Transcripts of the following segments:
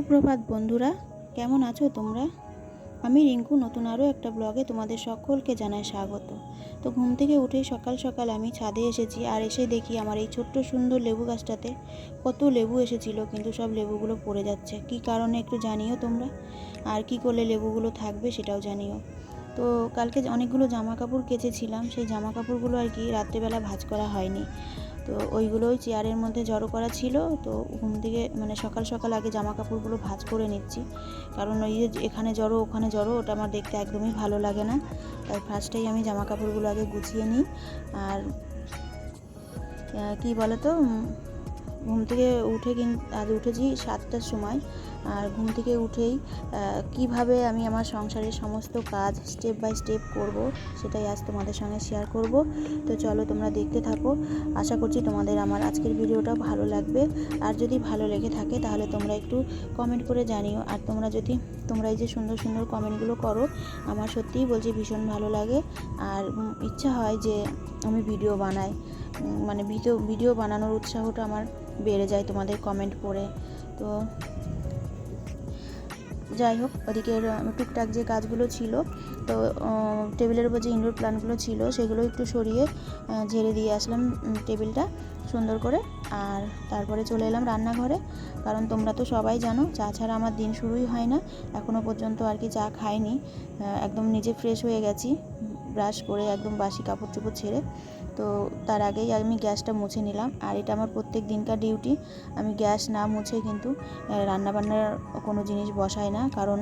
সুপ্রভাত বন্ধুরা, কেমন আছো তোমরা? আমি রিঙ্কু, নতুন আরও একটা ব্লগে তোমাদের সকলকে জানাই স্বাগত। তো ঘুম থেকে উঠেই সকাল সকাল আমি ছাদে এসেছি আর এসে দেখি আমার এই ছোট্ট সুন্দর লেবু গাছটাতে কত লেবু এসেছিল, কিন্তু সব লেবুগুলো পড়ে যাচ্ছে। কি কারণে একটু জানিও তোমরা? আর কি করলে লেবুগুলো থাকবে সেটাও জানিও। তো কালকে অনেকগুলো জামা কাপড় কেচেছিলাম, সেই জামা কাপড়গুলো আর কি রাত্রেবেলা ভাজ করা হয়নি। তো ওইগুলোই চেয়ারের মধ্যে জড়ো করা ছিল। তো ঘুম থেকে মানে সকাল সকাল আগে জামা কাপড়গুলো ভাঁজ করে নিচ্ছি। কারণ ওই যে এখানে জড়ো, ওখানে জড়ো, ওটা আমার দেখতে একদমই ভালো লাগে না। তাই ফার্স্টেই আমি জামা কাপড়গুলো আগে গুছিয়ে নিই। আর কি বলো তো ঘুম থেকে উঠে কিন, আজ উঠেছি সাতটার সময়। আর ঘুম থেকে উঠেই কীভাবে আমি আমার সংসারের সমস্ত কাজ স্টেপ বাই স্টেপ করব, সেটাই আজ তোমাদের সঙ্গে শেয়ার করব। তো চলো তোমরা দেখতে থাকো। আশা করছি তোমাদের আমার আজকের ভিডিওটা ভালো লাগবে। আর যদি ভালো লেগে থাকে, তাহলে তোমরা একটু কমেন্ট করে জানিও। আর তোমরা যদি, তোমরা এই যে সুন্দর সুন্দর কমেন্টগুলো করো, আমার সত্যিই বলছি ভীষণ ভালো লাগে। আর ইচ্ছা হয় যে আমি ভিডিও বানাই। মানে ভিডিও ভিডিও বানানোর উৎসাহটা আমার বেড়ে যায় তোমাদের কমেন্ট পড়ে তো যাই হোক ওদিকের আহ, টুকটাক যে কাজগুলো ছিল তো টেবিলের উপর যে ইনডোর প্ল্যান্টগুলো ছিল সেগুলো একটু সরিয়ে ঝেড়ে দিয়ে আসলাম টেবিলটা সুন্দর করে। আর তারপরে চলে এলাম রান্নাঘরে। কারণ তোমরা তো সবাই জানো চা ছাড়া আমার দিন শুরুই হয় না। এখনও পর্যন্ত আর কি চা খাইনি। একদম নিজে ফ্রেশ হয়ে গেছি ব্রাশ করে একদম বাসি কাপড় চোপড় ছেড়ে। তো তার আগেই আমি গ্যাসটা মুছে নিলাম। আর এটা আমার প্রত্যেক দিনকার ডিউটি আমি গ্যাস না মুছে কিন্তু রান্নাবান্নার কোনো জিনিস বসাই না। কারণ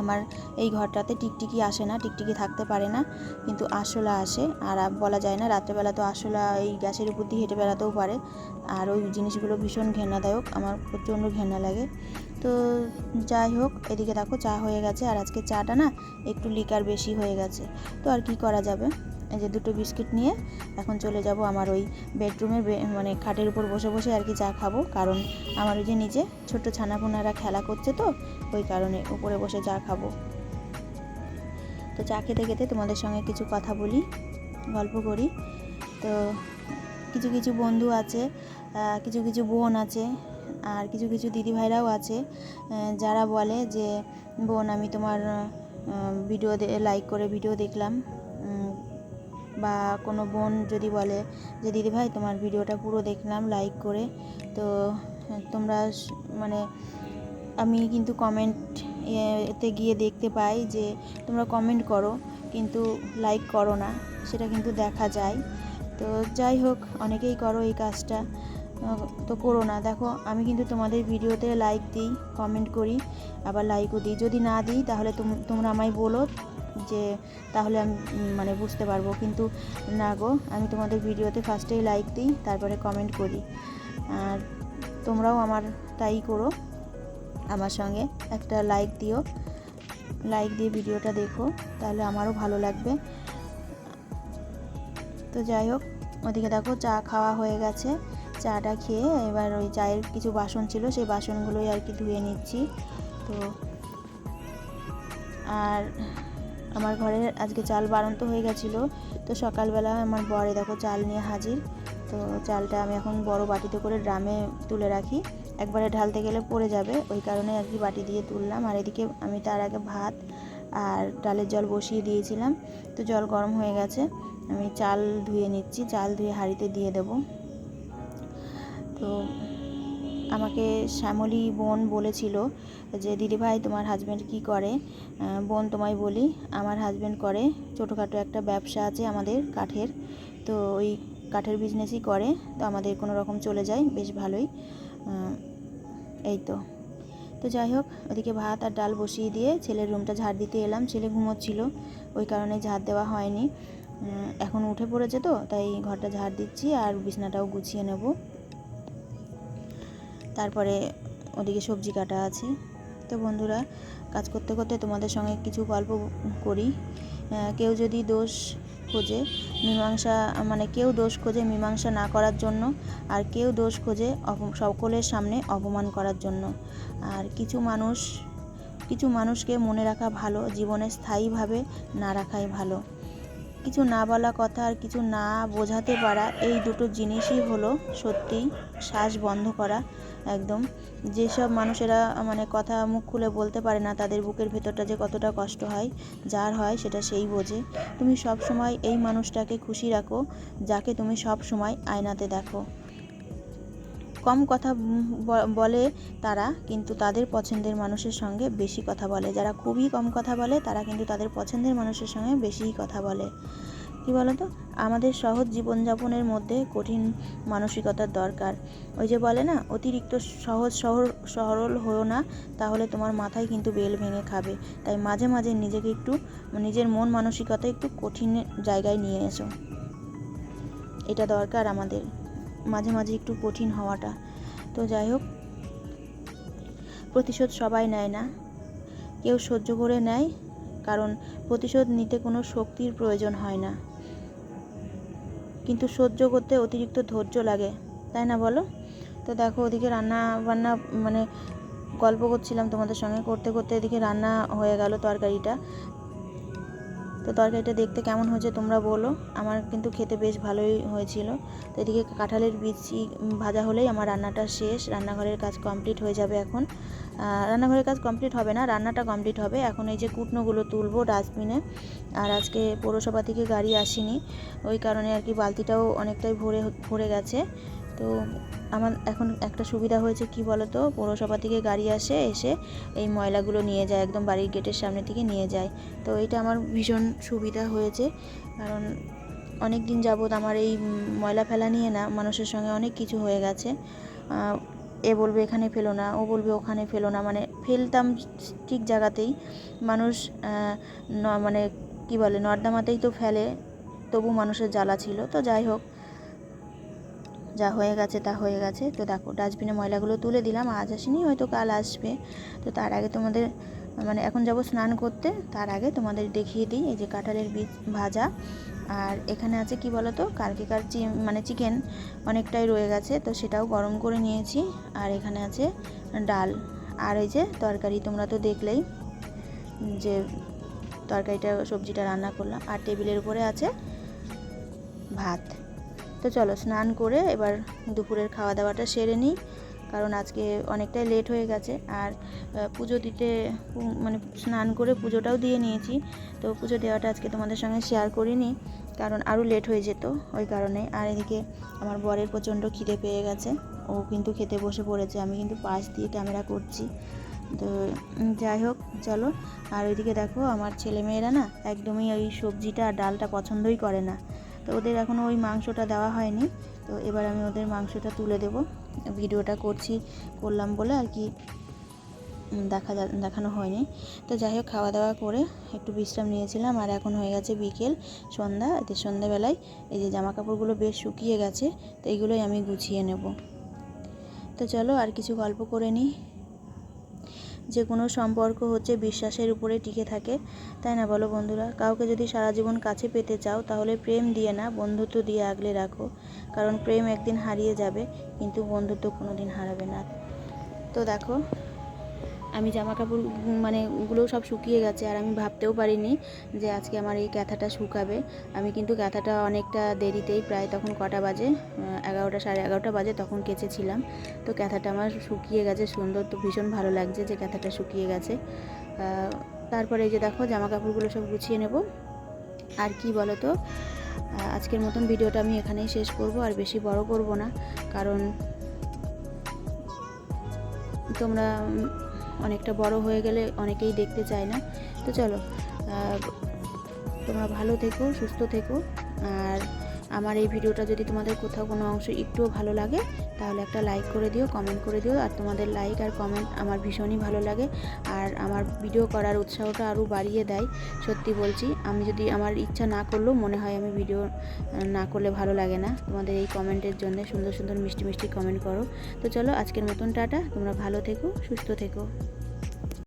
আমার এই ঘরটাতে টিকটিকি আসে না, টিকটিকি থাকতে পারে না, কিন্তু আরশোলা আসে। আর বলা যায় না, রাত্রেবেলা তো আরশোলা এই গ্যাসের উপর দিয়ে হেঁটে বেড়াতেও পারে। আর ওই জিনিসগুলো ভীষণ ঘেন্নাদায়ক, আমার প্রচণ্ড ঘেন্না লাগে। তো যাই হোক, এদিকে দেখো চা হয়ে গেছে। আর আজকে চাটা না একটু লিকার বেশি হয়ে গেছে। তো আর কি করা যাবে? এই যে দুটো বিস্কিট নিয়ে এখন চলে যাব আমার ওই বেডরুমের মানে খাটের উপর বসে বসে আর কি চা খাব। কারণ আমার ওই যে নিচে ছোট্ট ছানাপোনারা খেলা করছে তো, ওই কারণে উপরে বসে চা খাব। তো চা খেতে খেতে তোমাদের সঙ্গে কিছু কথা বলি, গল্প করি। তো কিছু কিছু বন্ধু আছে কিছু কিছু বোন আছে, আর কিছু কিছু দিদিভাইরাও আছে যারা বলে যে, বোন, আমি তোমার ভিডিও লাইক করে ভিডিও দেখলাম। বা কোনো বোন যদি বলে যে দিদিভাই তোমার ভিডিওটা পুরো দেখলাম লাইক করে। তো, তোমরা মানে আমি কিন্তু কমেন্ট এতে গিয়ে দেখতে পাই যে, তোমরা কমেন্ট করো, কিন্তু লাইক করো না, সেটা কিন্তু দেখা যায়। তো যাই হোক, অনেকেই করো এই কাজটা। তো করো না। দেখো, আমি কিন্তু তোমাদের ভিডিওতে লাইক দিই কমেন্ট করি, আবার লাইকও দিই। যদি না দিই, তাহলে তোম- তোমরা আমায় বলো যে তাহলে আমি মানে বুঝতে পারব। কিন্তু না গো, আমি তোমাদের ভিডিওতে ফার্স্টেই লাইক দিই, তারপরে কমেন্ট করি। আর তোমরাও আমার তাই করো। আমার সঙ্গে একটা লাইক দিও। লাইক দিয়ে ভিডিওটা দেখো, তাহলে আমারও ভালো লাগবে। তো যাই হোক, ওদিকে দেখো, চা খাওয়া হয়ে গেছে। চাটা খেয়ে এবার ওই চায়ের কিছু বাসন ছিল, সেই বাসনগুলোই আর কি ধুয়ে নিচ্ছি। তো আর আমার ঘরে আজকে চাল বাড়ন্ত হয়ে গেছিল, তো সকালবেলা আমার বরে দেখো চাল নিয়ে হাজির, তো চালটা আমি এখন বড় বাটিতে করে ড্রামে তুলে রাখি। একবারে ঢালতে গেলে পড়ে যাবে, ওই কারণে আর কি বাটি দিয়ে তুললাম। আর এদিকে আমি তার আগে ভাত আর ডালের জল বসিয়ে দিয়েছিলাম, তো জল গরম হয়ে গেছে। আমি চাল ধুয়ে নিচ্ছি, চাল ধুয়ে হাঁড়িতে দিয়ে দেব। তো আমাকে শ্যামলী বোন বলেছিল যে দিদিভাই তোমার হাজব্যান্ড কি করে? বোন তোমায় বলি, আমার হাজব্যান্ড করে ছোটোখাটো একটা ব্যবসা আছে আমাদের কাঠের। তো ওই কাঠের বিজনেসই করে। তো আমাদের কোনো রকম চলে যায়, বেশ ভালোই। এই তো। তো যাই হোক, ওদিকে ভাত আর ডাল বসিয়ে দিয়ে ছেলের রুমটা ঝাড় দিতে এলাম। ছেলে ঘুমোচ্ছিল, ওই কারণে ঝাড় দেওয়া হয়নি। এখন উঠে পড়েছে তো, তাই ঘরটা ঝাড় দিচ্ছি আর বিছনাটাও গুছিয়ে নেব। তারপরে ওদিকে সবজি কাটা আছে। তো বন্ধুরা, কাজ করতে করতে তোমাদের সঙ্গে কিছু গল্প করি। কেউ যদি দোষ খোঁজে, মীমাংসা মানে কেউ দোষ খোঁজে মীমাংসা না করার জন্য, আর কেউ দোষ খোঁজে সকলের সামনে অপমান করার জন্য। আর কিছু মানুষ, কিছু মানুষকে মনে রাখা ভালো, জীবনে স্থায়ীভাবে না রাখাই ভালো। কিছু না বলা কথা আর কিছু না বোঝাতে পারা এই দুটো জিনিসই হলো সত্যিই শ্বাস বন্ধ করা, একদম। যেসব মানুষেরা মানে কথা মুখ খুলে বলতে পারে না, তাদের বুকের ভেতরটা যে কতটা কষ্ট হয়, যার হয় সেটা সেই বোঝে। তুমি সব সময় এই মানুষটাকে খুশি রাখো, যাকে তুমি সব সময় আয়নাতে দেখো। কম কথা বলে তারা, কিন্তু তাদের পছন্দের মানুষের সঙ্গে বেশি কথা বলে। যারা খুবই কম কথা বলে, তারা কিন্তু তাদের পছন্দের মানুষের সঙ্গে বেশিই কথা বলে। কী বলো তো আমাদের সহজ জীবনযাপনের মধ্যে কঠিন মানসিকতার দরকার। ওই যে বলে না, অতিরিক্ত সহজ শহর, সরল হও না, তাহলে তোমার মাথায় কিন্তু বেল ভেঙে খাবে। তাই মাঝে মাঝে নিজেকে একটু, নিজের মন মানসিকতা একটু কঠিন জায়গায় নিয়ে এসো। এটা দরকার আমাদের। মাঝে মাঝে একটু কঠিন হওয়াটা। তো যাই হোক, প্রতিশোধ সবাই নেয় না। কেউ সহ্য করে নেয়, কারণ প্রতিশোধ নিতে কোনো শক্তির প্রয়োজন হয় না। কিন্তু সহ্য করতে অতিরিক্ত ধৈর্য লাগে, তাই না বলো? তো দেখো, ওদিকে রান্না বান্না মানে গল্প করছিলাম তোমাদের সঙ্গে। করতে করতে এদিকে রান্না হয়ে গেল তরকারিটা। তো তরকারিটা দেখতে কেমন হয়েছে তোমরা বলো। আমার কিন্তু খেতে বেশ ভালোই হয়েছিল। তো এদিকে কাঁঠালের বিচি ভাজা হলেই আমার রান্নাটা শেষ। রান্নাঘরের কাজ কমপ্লিট হয়ে যাবে এখন। রান্নাঘরের কাজ কমপ্লিট হবে না, রান্নাটা কমপ্লিট হবে। এখন এই যে কুটনোগুলো তুলবো ডাস্টবিনে। আর আজকে পৌরসভা থেকে গাড়ি আসেনি। ওই কারণে আর কি বালতিটাও অনেকটাই ভরে ভরে গেছে। তো আমার এখন একটা সুবিধা হয়েছে, কি বলো তো পৌরসভা থেকে গাড়ি আসে, এসে এই ময়লাগুলো নিয়ে যায়, একদম বাড়ির গেটের সামনে থেকে নিয়ে যায়। তো এটা আমার ভীষণ সুবিধা হয়েছে। কারণ অনেক দিন যাবৎ আমার এই ময়লা ফেলা নিয়ে না মানুষের সঙ্গে অনেক কিছু হয়ে গেছে। এ বলবে এখানে ফেলো না, ও বলবে ওখানে ফেলো না। মানে ফেলতাম ঠিক জায়গাতেই। মানুষ মানে কি বলে, নর্দামাতেই তো ফেলে, তবু মানুষের জ্বালা ছিল। তো যাই হোক যা হয়ে গেছে তা হয়ে গেছে। তো দেখো ডাস্টবিনে ময়লাগুলো তুলে দিলাম, আজ আসেনি, হয়তো কাল আসবে। তো তার আগে তোমাদের মানে এখন যাব স্নান করতে, তার আগে তোমাদের দেখিয়ে দিই, এই যে কাঁঠালের বীজ ভাজা। আর এখানে আছে কি বলো তো কালকেকার চি মানে চিকেন অনেকটাই রয়ে গেছে, তো সেটাও গরম করে নিয়েছি। আর এখানে আছে ডাল। আর এই যে তরকারি তোমরা তো দেখলেই, যে তরকারিটা, সবজিটা রান্না করলাম। আর টেবিলের উপরে আছে ভাত। তো চলো স্নান করে এবার দুপুরের খাওয়া দাওয়াটা সেরে নিই, কারণ আজকে অনেকটাই লেট হয়ে গেছে। আর পুজো দিতে মানে স্নান করে পুজোটাও দিয়ে নিয়েছি, তো পুজো দেওয়াটা আজকে তোমাদের সঙ্গে শেয়ার করিনি, কারণ আরও লেট হয়ে যেত ওই কারণে। আর এদিকে আমার বরের প্রচণ্ড খিদে পেয়ে গেছে, ও কিন্তু খেতে বসে পড়েছে, আমি কিন্তু পাশ দিয়ে ক্যামেরা করছি। তো যাই হোক, চলো। আর ওইদিকে দেখো, আমার ছেলেমেয়েরা না একদমই ওই সবজিটা আর ডালটা পছন্দই করে না। তো ওদের এখনও ওই মাংসটা দেওয়া হয়নি। তো এবার আমি ওদের মাংসটা তুলে দেব। ভিডিওটা করছি, করলাম বলে আর কি দেখা দেখানো হয়নি। তো যাই হোক, খাওয়া দাওয়া করে একটু বিশ্রাম নিয়েছিলাম আর এখন হয়ে গেছে বিকেল, সন্ধ্যা। এতে সন্ধ্যাবেলায় এই যে জামা কাপড়গুলো বেশ শুকিয়ে গেছে, তো এইগুলোই আমি গুছিয়ে নেব। তো চলো আর কিছু গল্প করে নিই। যে কোনো সম্পর্ক হচ্ছে বিশ্বাসের উপরে টিকে থাকে, তাই না বলো বন্ধুরা? কাউকে যদি সারা জীবন কাছে পেতে চাও, তাহলে প্রেম দিয়ে না, বন্ধুত্ব দিয়ে আগলে রাখো। কারণ প্রেম একদিন হারিয়ে যাবে, কিন্তু বন্ধুত্ব কোনো দিন হারাবে না। তো দেখো আমি জামা কাপড় মানে ওগুলো সব শুকিয়ে গেছে আর আমি ভাবতেও পারিনি যে আজকে আমার এই ক্যাথাটা শুকাবে। আমি কিন্তু ক্যাথাটা অনেকটা দেরিতেই, প্রায় তখন কটা বাজে এগারোটা সাড়ে এগারোটা বাজে তখন কেচেছিলাম। তো ক্যাথাটা আমার শুকিয়ে গেছে, সুন্দর তো ভীষণ ভালো লাগছে যে ক্যাথাটা শুকিয়ে গেছে। তারপরে এই যে দেখো জামা কাপড়গুলো সব গুছিয়ে নেব। আর কি বলো তো আজকের মতন ভিডিওটা আমি এখানেই শেষ করব, আর বেশি বড় করব না। কারণ তোমরা অনেকটা বড় হয়ে গেলে অনেকেই দেখতে চায় না। তো চলো তোমরা ভালো থেকো, সুস্থ থেকো, আর আমার এই ভিডিওটা যদি তোমাদের কোথাও কোনো অংশ একটুও ভালো লাগে, তাহলে একটা লাইক করে দিও কমেন্ট করে দিও, আর তোমাদের লাইক আর কমেন্ট আমার ভীষণই ভালো লাগে। আর আমার ভিডিও করার উৎসাহটা আরও বাড়িয়ে দেয়, সত্যি বলছি। আমি যদি আমার ইচ্ছা না করলেও মনে হয় আমি ভিডিও না করলে ভালো লাগে না। তোমাদের এই কমেন্টের জন্য সুন্দর সুন্দর মিষ্টি মিষ্টি কমেন্ট করো। তো চলো আজকের মতন টাটা, তোমরা ভালো থেকো, সুস্থ থেকো।